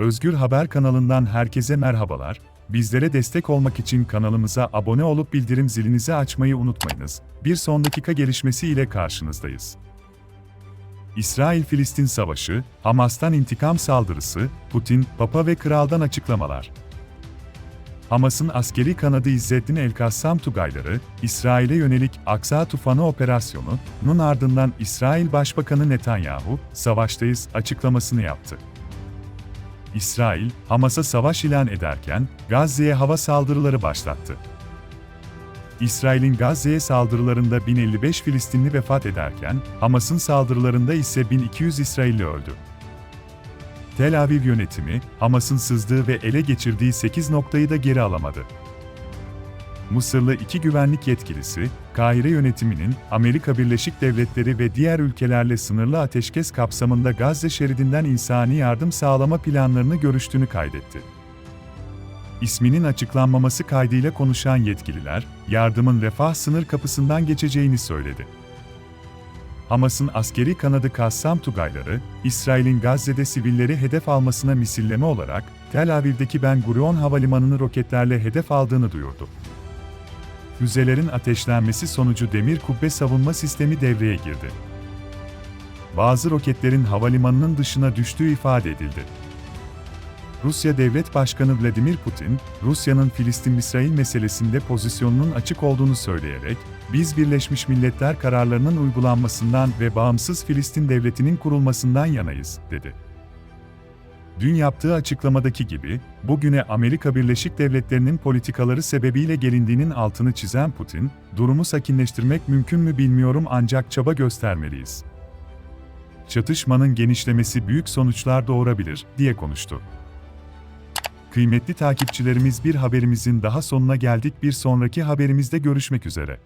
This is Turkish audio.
Özgür Haber kanalından herkese merhabalar. Bizlere destek olmak için kanalımıza abone olup bildirim zilinizi açmayı unutmayınız. Bir son dakika gelişmesi ile karşınızdayız. İsrail-Filistin savaşı, Hamas'tan intikam saldırısı, Putin, Papa ve Kral'dan açıklamalar. Hamas'ın askeri kanadı İzzettin El-Kassam Tugayları, İsrail'e yönelik Aksa Tufanı operasyonunun ardından İsrail Başbakanı Netanyahu, savaştayız açıklamasını yaptı. İsrail, Hamas'a savaş ilan ederken Gazze'ye hava saldırıları başlattı. İsrail'in Gazze'ye saldırılarında 1055 Filistinli vefat ederken, Hamas'ın saldırılarında ise 1200 İsrailli öldü. Tel Aviv yönetimi, Hamas'ın sızdığı ve ele geçirdiği 8 noktayı da geri alamadı. Mısırlı iki güvenlik yetkilisi, Kahire yönetiminin Amerika Birleşik Devletleri ve diğer ülkelerle sınırlı ateşkes kapsamında Gazze şeridinden insani yardım sağlama planlarını görüştüğünü kaydetti. İsminin açıklanmaması kaydıyla konuşan yetkililer, yardımın refah sınır kapısından geçeceğini söyledi. Hamas'ın askeri kanadı Kassam Tugayları, İsrail'in Gazze'de sivilleri hedef almasına misilleme olarak Tel Aviv'deki Ben Gurion Havalimanı'nı roketlerle hedef aldığını duyurdu. Füzelerin ateşlenmesi sonucu demir kubbe savunma sistemi devreye girdi. Bazı roketlerin havalimanının dışına düştüğü ifade edildi. Rusya Devlet Başkanı Vladimir Putin, Rusya'nın Filistin-İsrail meselesinde pozisyonunun açık olduğunu söyleyerek, biz Birleşmiş Milletler kararlarının uygulanmasından ve bağımsız Filistin devletinin kurulmasından yanayız, dedi. Dün yaptığı açıklamadaki gibi, bugüne Amerika Birleşik Devletleri'nin politikaları sebebiyle gelindiğinin altını çizen Putin, durumu sakinleştirmek mümkün mü bilmiyorum ancak çaba göstermeliyiz. Çatışmanın genişlemesi büyük sonuçlar doğurabilir, diye konuştu. Kıymetli takipçilerimiz bir haberimizin daha sonuna geldik. Bir sonraki haberimizde görüşmek üzere.